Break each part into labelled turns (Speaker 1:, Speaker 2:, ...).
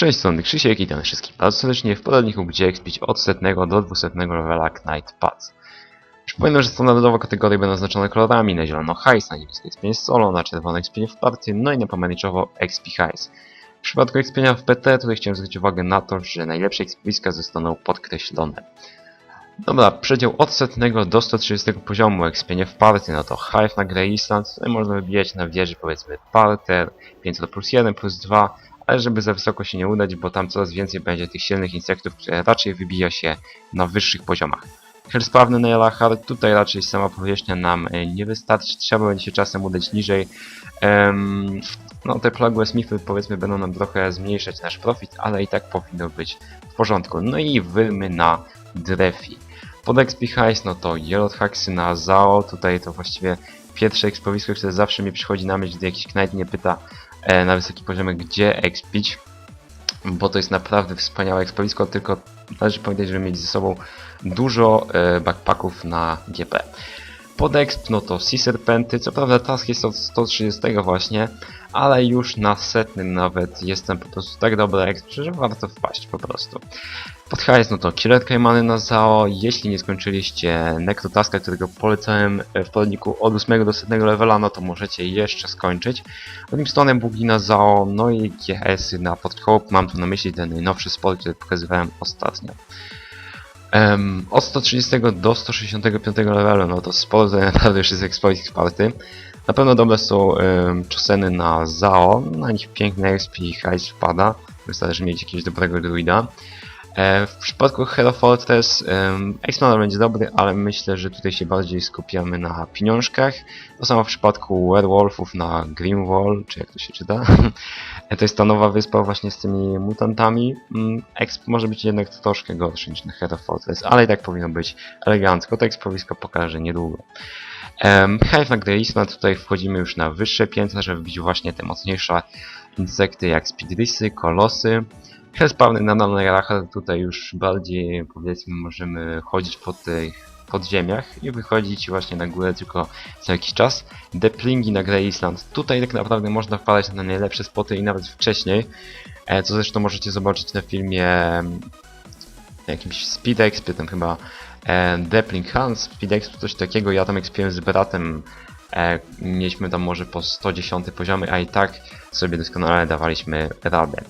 Speaker 1: Cześć, strony Krzysiek i witam wszystkich bardzo serdecznie w poradniku, gdzie ekspić od setnego do 200 levela Knight Pass. Przypominam, że standardowo kategorie będą oznaczone kolorami, na zielono hajs, na niebiesko expienie solo, na czerwono expienie w party, no i na pomarańczowo expi hajs. W przypadku expienia w PT tutaj chciałem zwrócić uwagę na to, że najlepsze expiska zostaną podkreślone. Dobra, przedział od setnego do 130 poziomu, expienie w party, no to Hive na Grey Island, tutaj można wybijać na wieży powiedzmy parter, 500 plus 1 plus 2, ale żeby za wysoko się nie udać, bo tam coraz więcej będzie tych silnych insektów, które raczej wybija się na wyższych poziomach. Hellspawny na Jalachar, tutaj raczej sama powierzchnia nam e, nie wystarczy, trzeba będzie się czasem udać niżej. Em, no te plagłe smithy powiedzmy będą nam trochę zmniejszać nasz profit, ale i tak powinno być w porządku. No i wymy na Drefi. Pod XP Heist, no to Yellow Hacksy na Zao, tutaj to właściwie pierwsze ekspowisko, które zawsze mi przychodzi na myśl, gdy jakiś knight mnie pyta na wysoki poziomie, gdzie expić, bo to jest naprawdę wspaniałe ekspowisko, tylko należy pamiętać, żeby mieć ze sobą dużo e, backpacków na GP. Pod exp, no to Sea Serpenty, co prawda task jest od 130 właśnie, ale już na setnym nawet jestem po prostu tak dobry exp, że warto wpaść po prostu. Pod no to Killer Kaimany na ZAO, jeśli nie skończyliście Necrotaska, którego polecałem e, w poradniku od 8 do 100 levela, no to możecie jeszcze skończyć. Drugim stonem bugi na ZAO, no i GS-y na Podhope, mam tu na myśli ten najnowszy sport, który pokazywałem ostatnio. Um, od 130 do 165 levelu, no to sporo naprawdę już jest exploit party. Na pewno dobre są um, czoseny na ZAO, na nich piękny XP i hajs wpada, wystarczy mieć jakiegoś dobrego druida. E, w przypadku Hero Fortress X nadal będzie dobry, ale myślę, że tutaj się bardziej skupiamy na pieniążkach. To samo w przypadku Werewolfów na Grimwall, czy jak to się czyta. E, to jest ta nowa wyspa właśnie z tymi mutantami. Mm, Exp może być jednak troszkę gorszy niż na Hero Fortress, ale i tak powinno być elegancko. To expowisko pokażę niedługo. Hive na Greisma, tutaj wchodzimy już na wyższe piętra, żeby wbić właśnie te mocniejsze insekty jak Speedrisy, Kolosy. Nadal na Jarachar, tutaj już bardziej powiedzmy możemy chodzić po tych podziemiach i wychodzić właśnie na górę tylko co jakiś czas. Deplingi na Grey Island, tutaj tak naprawdę można wpadać na najlepsze spoty i nawet wcześniej, e, co zresztą możecie zobaczyć na filmie mm, jakimś Speed Expie, tam chyba Depling Hans, Speed Exp, coś takiego, ja tam ekspiłem z bratem, e, mieliśmy tam może po 110 poziomy, a i tak sobie doskonale dawaliśmy radę.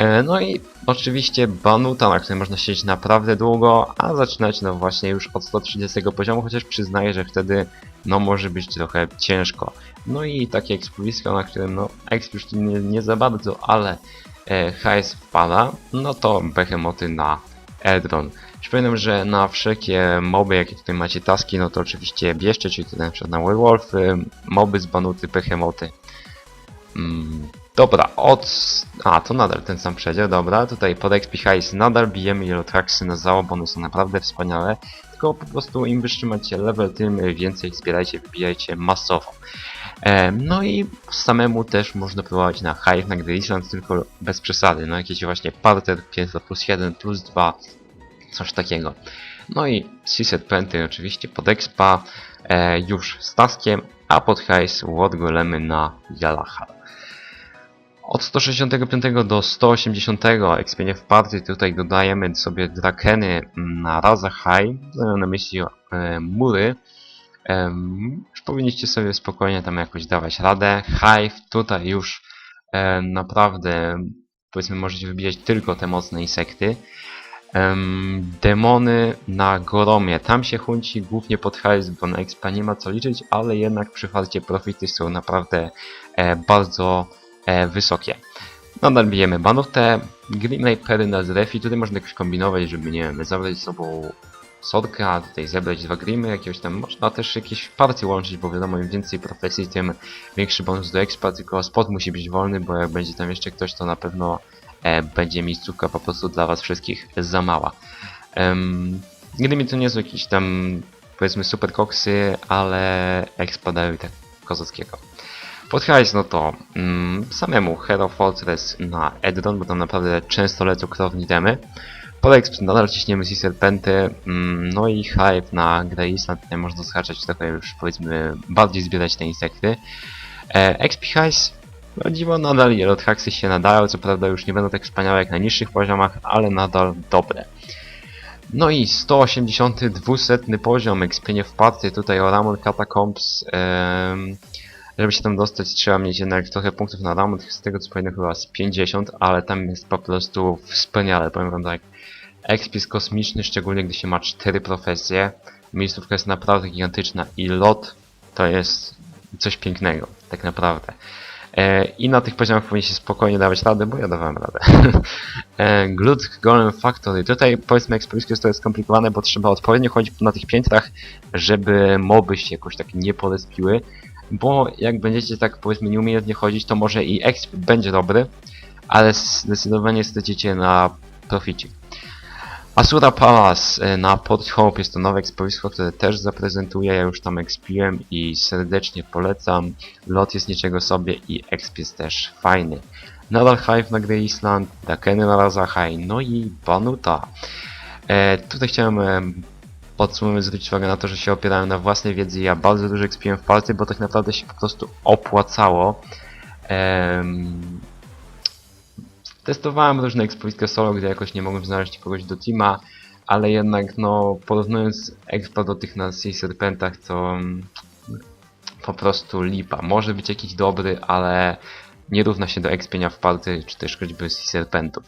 Speaker 1: E, No i oczywiście Banuta, na której można siedzieć naprawdę długo, a zaczynać no właśnie już od 130 poziomu, chociaż przyznaję, że wtedy no może być trochę ciężko. No i takie ekspowisko, na którym no exp już nie, nie za bardzo, ale e, hajs wpada, no to behemoty na Eldron. Przypominam, że na wszelkie moby, jakie tutaj macie taski, no to oczywiście bierzcie, czyli tutaj na przykład na werewolfy, moby z banuty, behemoty. Mm, Dobra, od... A, to nadal ten sam przedział, dobra. Tutaj pod XP Highs nadal bijemy Yellowtracksy na zao, bo one są naprawdę wspaniałe. Tylko po prostu im wyższy macie level, tym więcej zbierajcie, wybijajcie masowo. E, no i samemu też można próbować na Hive, na Graceland, tylko bez przesady. No jakieś właśnie Parter 500 plus 1 plus 2, coś takiego. No i Seaset Penty oczywiście pod Expa, e, już z taskiem, a pod Highs War Golemy na Yalahar. Od 165 do 180 ekspienie w party tutaj dodajemy sobie drakeny na Raza High, na myśli e, mury. Em, już powinniście sobie spokojnie tam jakoś dawać radę. Hive tutaj już e, naprawdę powiedzmy możecie wybijać tylko te mocne insekty. Em, demony na Goromie, tam się hunci głównie pod hajs, bo na expa nie ma co liczyć, ale jednak przy farcie profity są naprawdę e, bardzo e, wysokie. Nadal bijemy banutę, Green Reapery na Zrefi, tutaj można jakoś kombinować, żeby nie wiem, zabrać z sobą Sorkę, a tutaj zebrać dwa grimy, jakiegoś tam, można też jakieś partie łączyć, bo wiadomo, im więcej profesji, tym większy bonus do expa, tylko spot musi być wolny, bo jak będzie tam jeszcze ktoś, to na pewno e, będzie miejscówka po prostu dla was wszystkich za mała. Um, gdyby to nie są jakieś tam, powiedzmy, super koksy, ale expa dają i tak kozackiego. Pod hajs, no to mm, samemu Hero Fortress na Edron, bo tam naprawdę często lecą krowni temy. Pod exp nadal ciśniemy Sea Serpenty, mm, no i Hype na Grey Island, tutaj można zahaczać trochę już powiedzmy bardziej zbierać te insekty. E, XP Hajs, No dziwo nadal Yellow Hacksy się nadają, co prawda już nie będą tak wspaniałe jak na niższych poziomach, ale nadal dobre. No i 182 setny poziom, ekspienie w party, tutaj o Ramon Catacombs. em, żeby się tam dostać trzeba mieć jednak trochę punktów na Ramon, z tego co pamiętam chyba z 50, ale tam jest po prostu wspaniale, powiem wam tak. Exp jest kosmiczny, szczególnie gdy się ma 4 profesje. Miejscówka jest naprawdę gigantyczna i lot to jest coś pięknego, tak naprawdę. E, I na tych poziomach powinien się spokojnie dawać radę, bo ja dawałem radę. e, Glut Golem Factory. Tutaj powiedzmy eksploriskie jest to jest skomplikowane, bo trzeba odpowiednio chodzić na tych piętrach, żeby moby się jakoś tak nie polespiły. Bo jak będziecie tak powiedzmy nieumiejętnie chodzić, to może i exp będzie dobry, ale zdecydowanie stracicie na proficie. Asura Palace e, na Port Hope jest to nowe ekspowisko, które też zaprezentuję, ja już tam expiłem i serdecznie polecam. Lot jest niczego sobie i exp jest też fajny. Nadal Hive na Grey Island, Dakeny na Razahai, no i Banuta. E, tutaj chciałem podsumowując zwrócić uwagę na to, że się opierałem na własnej wiedzy, ja bardzo dużo expiłem w palce, bo tak naprawdę się po prostu opłacało. Em, Testowałem różne ekspowiska solo, gdzie jakoś nie mogłem znaleźć kogoś do teama, ale jednak no porównując expa do tych na Sea Serpentach to mm, po prostu lipa. Może być jakiś dobry, ale nie równa się do expienia w party, czy też choćby Sea Serpentów.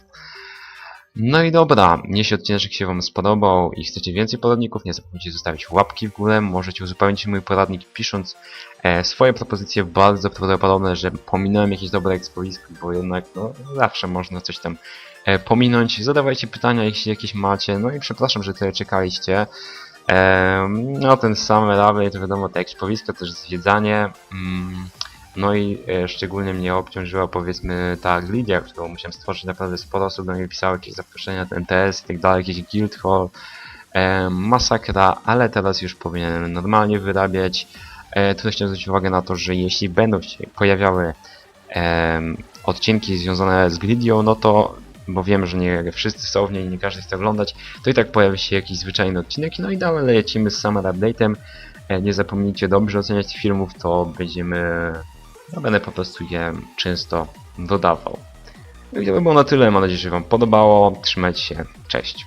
Speaker 1: No i dobra, jeśli odcinek się Wam spodobał i chcecie więcej poradników, nie zapomnijcie zostawić łapki w górę, możecie uzupełnić mój poradnik pisząc e, swoje propozycje, bardzo prawdopodobne, że pominąłem jakieś dobre ekspowisko, bo jednak no, zawsze można coś tam e, pominąć. Zadawajcie pytania, jeśli jakieś macie, no i przepraszam, że tyle czekaliście. E, no ten sam to wiadomo, te ekspowiska, też zwiedzanie. Mm, no i e, szczególnie mnie obciążyła powiedzmy ta glidia, którą musiałem stworzyć. Naprawdę sporo osób do mnie pisało jakieś zaproszenia, ten TS i tak dalej, jakiś guild hall. E, masakra, ale teraz już powinienem normalnie wyrabiać. E, chciałem zwrócić uwagę na to, że jeśli będą się pojawiały em, odcinki związane z Gridią, no to, bo wiem, że nie wszyscy są w niej nie każdy chce oglądać, to i tak pojawi się jakiś zwyczajny odcinek, no i dalej lecimy z Summer Update'em. E, nie zapomnijcie dobrze oceniać filmów, to będziemy, no będę po prostu je często dodawał. I to by było na tyle, mam nadzieję, że Wam podobało, trzymajcie się, cześć.